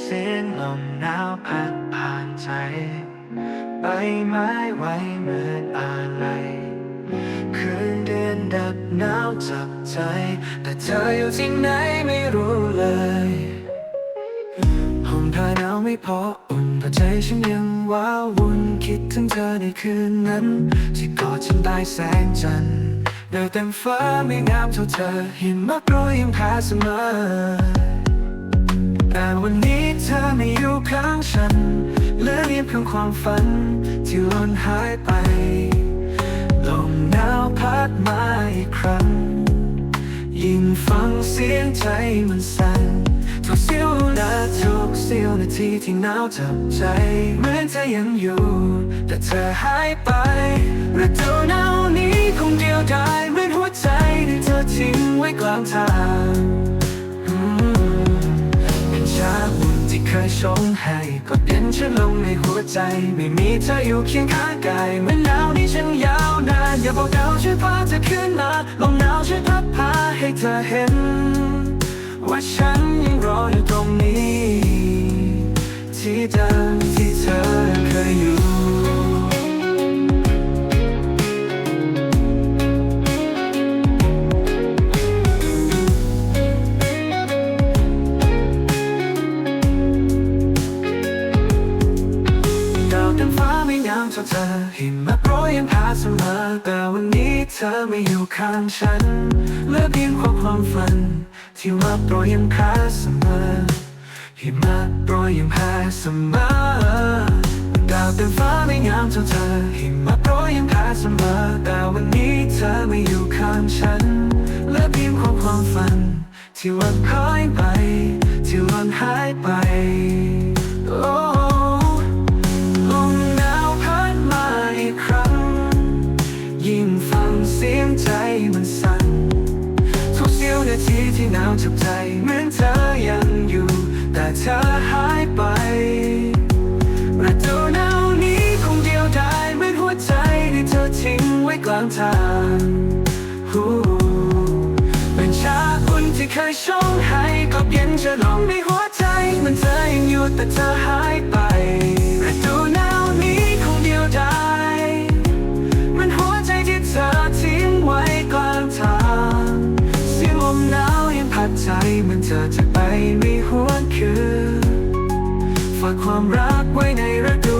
เสียงลมหนาวพัดผ่านใจใบไม้ไหวเหมือนอะไรคืนเดือนดับหนาวจับใจ แต่เธออยู่ที่ไหนไม่รู้เลยห้องผ้าหนาวไม่พออุ่นพราะใจฉันยังว้าวุ่นคิดถึงเธอในคืนนั้น ที่กอดฉันได้แสงจันทร์เดินเต็มฟ้าไม่งามเท่าเธอหิมะโปรยยังแพ้เสมอ แต่วันนี้เธอไม่อยู่ข้างฉันเหลือเพียงเพียงความฝัน ที่ล่นหายไป ลมหนาวพัดมาอีกครั้ง ยิ่งฟังเสียงใจมันสั่นทุกเสี้ยวนาทุกเสี้ยวนาทีที่หนาวจับใจเหมือนเธอยังอยู่ แต่เธอหายไปฤดูหนาวนี้คงเดียวดายเหมือนหัวใจที่เธอทิ้งไว้กลางทาง ให้กดเด่นฉันลงในหัวใจ ไม่มีเธออยู่เคียงข้างกายเหมือนหนาวนี้ฉันยาวนานอย่าบอกดาวช่วยพาเธอขึ้นมาลมหนาวช่วยพัดพาให้เธอเห็น ว่าฉันยังรออยู่ตรงนี้ ที่เดิมที่เธอเคยอยู่ เท่าเธอหิมะโปรยยังพาเสมอแต่วันนี้เธอไม่อยู่ข้างฉันเหลือเพียงความความฝัน ที่ว่าโปรยยังพาเสมอหิมะโปรยยังพาเสมอดาวเต็มฟ้าไม่งามเท่าเธอหิมะโปรยยังพาเสมอแต่วันนี้เธอไม่อยู่ข้างฉันเลือเพียงความความฝัน ที่ว่าคอยไป ที่หล่นหายไป ที่หนาวจับใจเหมือนเธอยังอยู่ แต่เธอหายไปฤดูหนาวนี้คงเดียวดายเหมือนหัวใจที่เธอทิ้งไว้กลางทางเป็นชาอุ่นที่เคยชงให้ก็เย็นจะลงในหัวใจเหมันเธอยังอยู่แต่เธอหาย มีหวนคือ ฝากความรักไว้ในระดับ